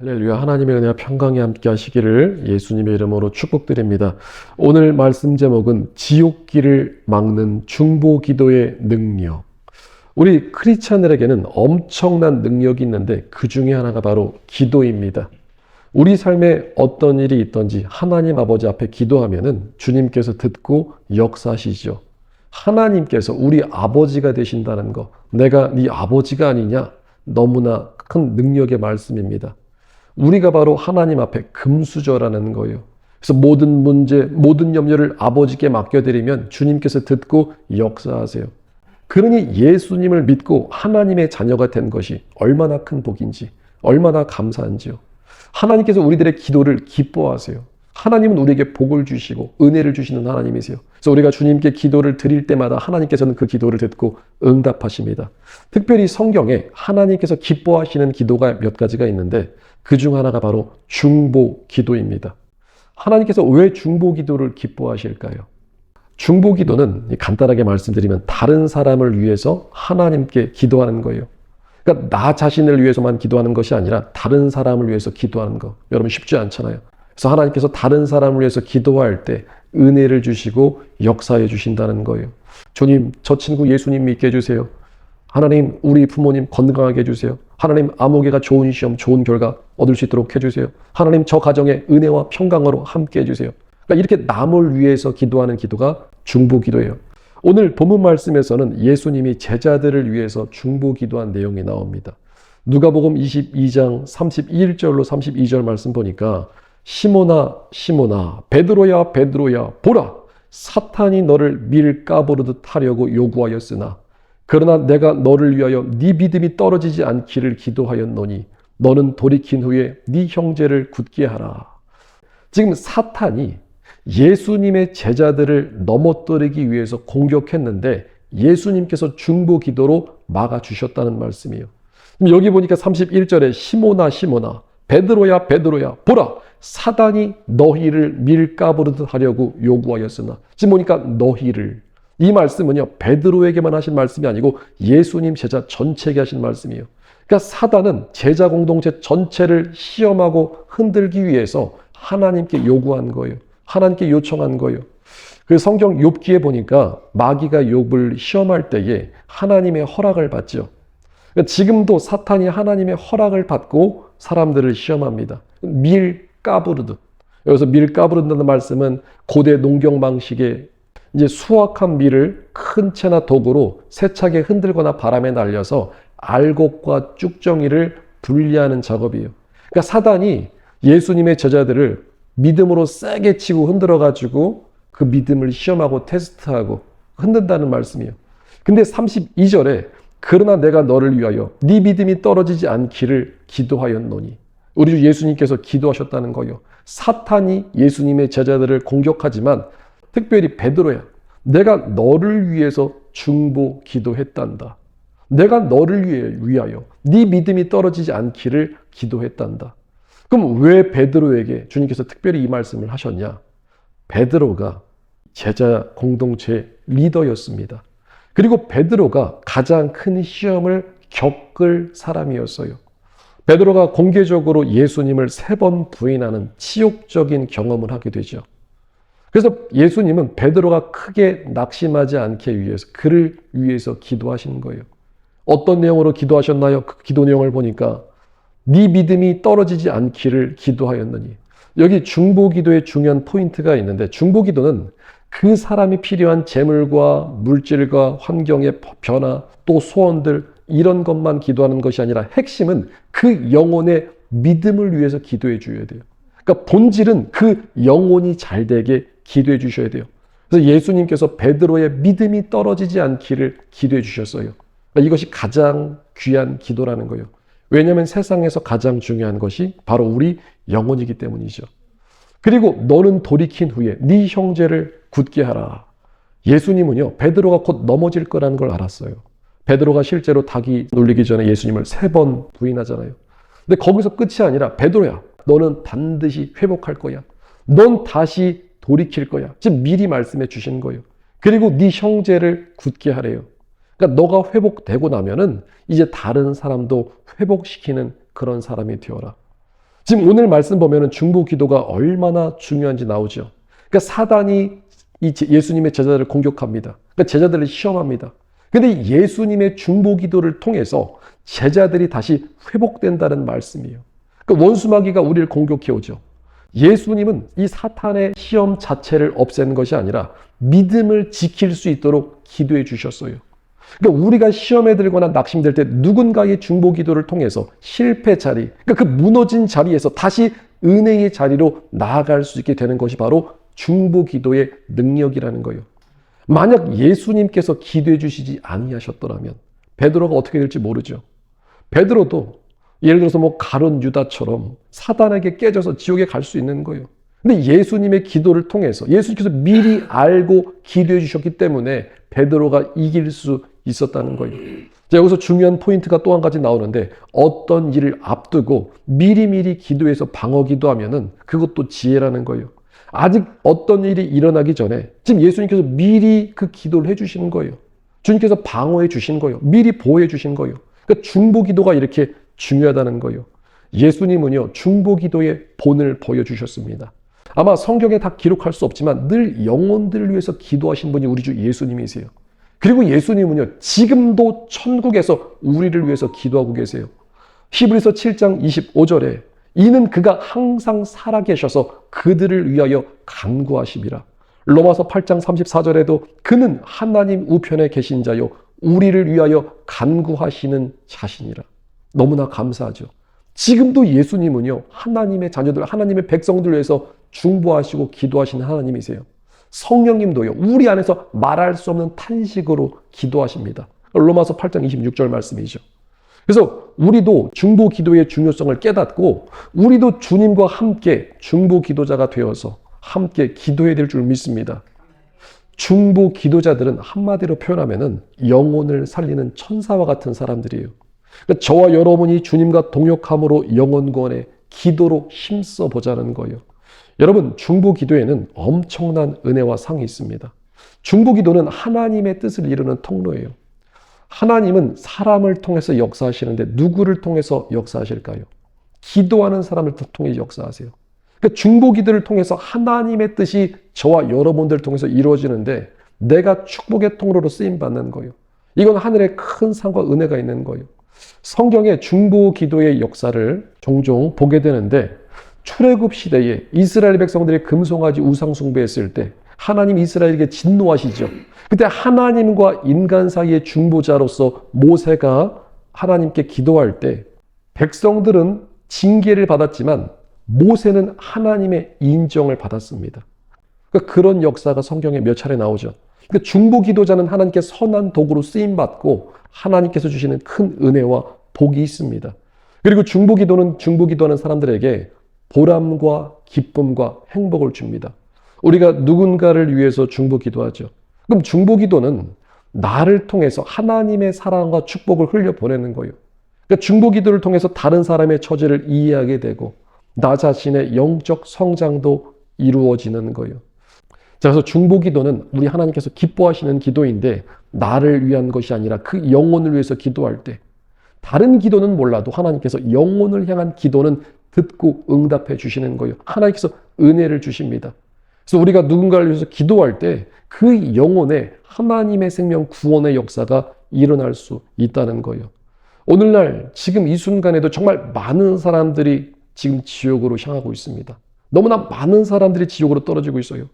할렐루야 하나님의 은혜와 평강이 함께 하시기를 예수님의 이름으로 축복드립니다. 오늘 말씀 제목은 지옥길을 막는 중보 기도의 능력. 우리 크리스찬들에게는 엄청난 능력이 있는데 그 중에 하나가 바로 기도입니다. 우리 삶에 어떤 일이 있든지 하나님 아버지 앞에 기도하면은 주님께서 듣고 역사하시죠. 하나님께서 우리 아버지가 되신다는 거, 내가 네 아버지가 아니냐? 너무나 큰 능력의 말씀입니다. 우리가 바로 하나님 앞에 금수저라는 거예요. 그래서 모든 문제, 모든 염려를 아버지께 맡겨드리면 주님께서 듣고 역사하세요. 그러니 예수님을 믿고 하나님의 자녀가 된 것이 얼마나 큰 복인지, 얼마나 감사한지요. 하나님께서 우리들의 기도를 기뻐하세요. 하나님은 우리에게 복을 주시고 은혜를 주시는 하나님이세요. 그래서 우리가 주님께 기도를 드릴 때마다 하나님께서는 그 기도를 듣고 응답하십니다. 특별히 성경에 하나님께서 기뻐하시는 기도가 몇 가지가 있는데 그 중 하나가 바로 중보 기도입니다. 하나님께서 왜 중보 기도를 기뻐하실까요? 중보 기도는 간단하게 말씀드리면 다른 사람을 위해서 하나님께 기도하는 거예요. 그러니까 나 자신을 위해서만 기도하는 것이 아니라 다른 사람을 위해서 기도하는 거. 여러분 쉽지 않잖아요. 그래서 하나님께서 다른 사람을 위해서 기도할 때 은혜를 주시고 역사해 주신다는 거예요. 주님, 저 친구 예수님 믿게 해주세요. 하나님, 우리 부모님 건강하게 해주세요. 하나님, 아무개가 좋은 시험, 좋은 결과 얻을 수 있도록 해주세요. 하나님, 저 가정에 은혜와 평강으로 함께 해주세요. 그러니까 이렇게 남을 위해서 기도하는 기도가 중보 기도예요. 오늘 본문 말씀에서는 예수님이 제자들을 위해서 중보 기도한 내용이 나옵니다. 누가복음 22장 31절로 32절 말씀 보니까 시모나 시모나 베드로야 베드로야 보라 사탄이 너를 밀가부르듯 하려고 요구하였으나 그러나 내가 너를 위하여 네 믿음이 떨어지지 않기를 기도하였노니 너는 돌이킨 후에 네 형제를 굳게 하라. 지금 사탄이 예수님의 제자들을 넘어뜨리기 위해서 공격했는데 예수님께서 중보 기도로 막아 주셨다는 말씀이에요. 여기 보니까 31절에 시모나 시모나 베드로야 베드로야 보라 사단이 너희를 밀가부르듯 하려고 요구하였으나 지금 보니까 너희를 이 말씀은요 베드로에게만 하신 말씀이 아니고 예수님 제자 전체에게 하신 말씀이에요. 그러니까 사단은 제자 공동체 전체를 시험하고 흔들기 위해서 하나님께 요구한 거예요. 하나님께 요청한 거예요. 그 성경 욥기에 보니까 마귀가 욥을 시험할 때에 하나님의 허락을 받죠. 그러니까 지금도 사탄이 하나님의 허락을 받고 사람들을 시험합니다. 밀 까부르듯. 여기서 밀 까부른다는 말씀은 고대 농경 방식의 이제 수확한 밀을 큰 채나 도구로 세차게 흔들거나 바람에 날려서 알곡과 쭉정이를 분리하는 작업이에요. 그러니까 사단이 예수님의 제자들을 믿음으로 세게 치고 흔들어 가지고 그 믿음을 시험하고 테스트하고 흔든다는 말씀이에요. 근데 32절에 그러나 내가 너를 위하여 네 믿음이 떨어지지 않기를 기도하였노니 우리 주 예수님께서 기도하셨다는 거예요. 사탄이 예수님의 제자들을 공격하지만 특별히 베드로야. 내가 너를 위해서 중보 기도했단다. 내가 너를 위하여 네 믿음이 떨어지지 않기를 기도했단다. 그럼 왜 베드로에게 주님께서 특별히 이 말씀을 하셨냐? 베드로가 제자 공동체 리더였습니다. 그리고 베드로가 가장 큰 시험을 겪을 사람이었어요. 베드로가 공개적으로 예수님을 세 번 부인하는 치욕적인 경험을 하게 되죠. 그래서 예수님은 베드로가 크게 낙심하지 않게 위해서 그를 위해서 기도하시는 거예요. 어떤 내용으로 기도하셨나요? 그 기도 내용을 보니까 네 믿음이 떨어지지 않기를 기도하였느니 여기 중보 기도의 중요한 포인트가 있는데 중보 기도는 그 사람이 필요한 재물과 물질과 환경의 변화 또 소원들 이런 것만 기도하는 것이 아니라 핵심은 그 영혼의 믿음을 위해서 기도해 줘야 돼요. 그러니까 본질은 그 영혼이 잘 되게 기도해 주셔야 돼요. 그래서 예수님께서 베드로의 믿음이 떨어지지 않기를 기도해 주셨어요. 그러니까 이것이 가장 귀한 기도라는 거예요. 왜냐하면 세상에서 가장 중요한 것이 바로 우리 영혼이기 때문이죠. 그리고 너는 돌이킨 후에 네 형제를 굳게 하라. 예수님은요 베드로가 곧 넘어질 거라는 걸 알았어요. 베드로가 실제로 닭이 놀리기 전에 예수님을 세 번 부인하잖아요. 근데 거기서 끝이 아니라 베드로야, 너는 반드시 회복할 거야. 넌 다시 돌이킬 거야. 지금 미리 말씀해 주신 거예요. 그리고 네 형제를 굳게 하래요. 그러니까 너가 회복되고 나면은 이제 다른 사람도 회복시키는 그런 사람이 되어라. 지금 오늘 말씀 보면은 중보 기도가 얼마나 중요한지 나오죠. 그러니까 사단이 이 제- 예수님의 제자들을 공격합니다. 그러니까 제자들을 시험합니다. 근데 예수님의 중보 기도를 통해서 제자들이 다시 회복된다는 말씀이에요. 그러니까 원수마귀가 우리를 공격해 오죠. 예수님은 이 사탄의 시험 자체를 없애는 것이 아니라 믿음을 지킬 수 있도록 기도해 주셨어요. 그러니까 우리가 시험에 들거나 낙심될 때 누군가의 중보 기도를 통해서 실패 자리, 그러니까 그 무너진 자리에서 다시 은혜의 자리로 나아갈 수 있게 되는 것이 바로 중보 기도의 능력이라는 거예요. 만약 예수님께서 기도해 주시지 아니하셨더라면 베드로가 어떻게 될지 모르죠. 베드로도 예를 들어서 뭐 가론 유다처럼 사단에게 깨져서 지옥에 갈 수 있는 거예요. 근데 예수님의 기도를 통해서 예수님께서 미리 알고 기도해 주셨기 때문에 베드로가 이길 수 있었다는 거예요. 자, 여기서 중요한 포인트가 또 한 가지 나오는데 어떤 일을 앞두고 미리미리 기도해서 방어 기도하면은 그것도 지혜라는 거예요. 아직 어떤 일이 일어나기 전에 지금 예수님께서 미리 그 기도를 해 주시는 거예요. 주님께서 방어해 주신 거예요. 미리 보호해 주신 거예요. 그러니까 중보 기도가 이렇게 중요하다는 거예요. 예수님은요, 중보 기도의 본을 보여주셨습니다. 아마 성경에 다 기록할 수 없지만 늘 영혼들을 위해서 기도하신 분이 우리 주 예수님이세요. 그리고 예수님은요, 지금도 천국에서 우리를 위해서 기도하고 계세요. 히브리서 7장 25절에 이는 그가 항상 살아계셔서 그들을 위하여 간구하심이라. 로마서 8장 34절에도 그는 하나님 우편에 계신 자요 우리를 위하여 간구하시는 자신이라. 너무나 감사하죠. 지금도 예수님은요 하나님의 자녀들, 하나님의 백성들 위해서 중보하시고 기도하시는 하나님이세요. 성령님도요 우리 안에서 말할 수 없는 탄식으로 기도하십니다. 로마서 8장 26절 말씀이죠. 그래서 우리도 중보 기도의 중요성을 깨닫고 우리도 주님과 함께 중보 기도자가 되어서 함께 기도해야 될 줄 믿습니다. 중보 기도자들은 한마디로 표현하면은 영혼을 살리는 천사와 같은 사람들이에요. 그러니까 저와 여러분이 주님과 동역함으로 영혼 구원에 기도로 힘써 보자는 거예요. 여러분, 중보 기도에는 엄청난 은혜와 상이 있습니다. 중보 기도는 하나님의 뜻을 이루는 통로예요. 하나님은 사람을 통해서 역사하시는데 누구를 통해서 역사하실까요? 기도하는 사람을 통해 역사하세요. 그러니까 중보 기도를 통해서 하나님의 뜻이 저와 여러분들을 통해서 이루어지는데 내가 축복의 통로로 쓰임 받는 거예요. 이건 하늘의 큰 상과 은혜가 있는 거예요. 성경의 중보 기도의 역사를 종종 보게 되는데 출애굽 시대에 이스라엘 백성들이 금송아지 우상 숭배했을 때 하나님 이스라엘에게 진노하시죠. 그때 하나님과 인간 사이의 중보자로서 모세가 하나님께 기도할 때 백성들은 징계를 받았지만 모세는 하나님의 인정을 받았습니다. 그러니까 그런 역사가 성경에 몇 차례 나오죠. 그러니까 중보 기도자는 하나님께 선한 도구로 쓰임 받고 하나님께서 주시는 큰 은혜와 복이 있습니다. 그리고 중보 기도는 중보 기도하는 사람들에게 보람과 기쁨과 행복을 줍니다. 우리가 누군가를 위해서 중보 기도하죠. 그럼 중보 기도는 나를 통해서 하나님의 사랑과 축복을 흘려 보내는 거예요. 그러니까 중보 기도를 통해서 다른 사람의 처지를 이해하게 되고 나 자신의 영적 성장도 이루어지는 거예요. 자, 그래서 중보 기도는 우리 하나님께서 기뻐하시는 기도인데 나를 위한 것이 아니라 그 영혼을 위해서 기도할 때 다른 기도는 몰라도 하나님께서 영혼을 향한 기도는 듣고 응답해 주시는 거예요. 하나님께서 은혜를 주십니다. 그래서 우리가 누군가를 위해서 기도할 때 그 영혼에 하나님의 생명 구원의 역사가 일어날 수 있다는 거예요. 오늘날 지금 이 순간에도 정말 많은 사람들이 지금 지옥으로 향하고 있습니다. 너무나 많은 사람들이 지옥으로 떨어지고 있어요.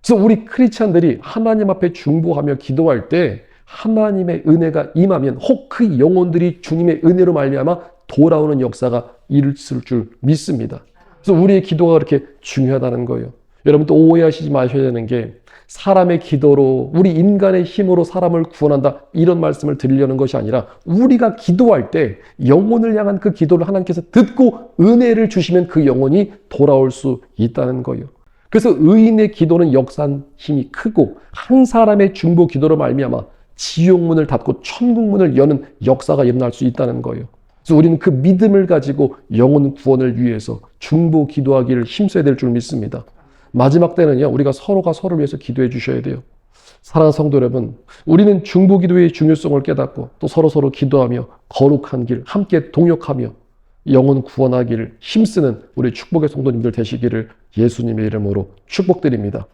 그래서 우리 크리스찬들이 하나님 앞에 중보하며 기도할 때 하나님의 은혜가 임하면 혹 그 영혼들이 주님의 은혜로 말미암아 돌아오는 역사가 있을 줄 믿습니다. 그래서 우리의 기도가 그렇게 중요하다는 거예요. 여러분 또 오해하시지 마셔야 되는 게 사람의 기도로 우리 인간의 힘으로 사람을 구원한다 이런 말씀을 드리려는 것이 아니라 우리가 기도할 때 영혼을 향한 그 기도를 하나님께서 듣고 은혜를 주시면 그 영혼이 돌아올 수 있다는 거예요. 그래서 의인의 기도는 역사한 힘이 크고 한 사람의 중보 기도로 말미암아 지옥문을 닫고 천국문을 여는 역사가 일어날 수 있다는 거예요. 그래서 우리는 그 믿음을 가지고 영혼 구원을 위해서 중보 기도하기를 힘써야 될 줄 믿습니다. 마지막 때는요, 우리가 서로가 서로를 위해서 기도해 주셔야 돼요. 사랑하는 성도 여러분, 우리는 중보 기도의 중요성을 깨닫고 또 서로 서로 기도하며 거룩한 길 함께 동역하며 영혼 구원하기를 힘쓰는 우리 축복의 성도님들 되시기를 예수님의 이름으로 축복드립니다.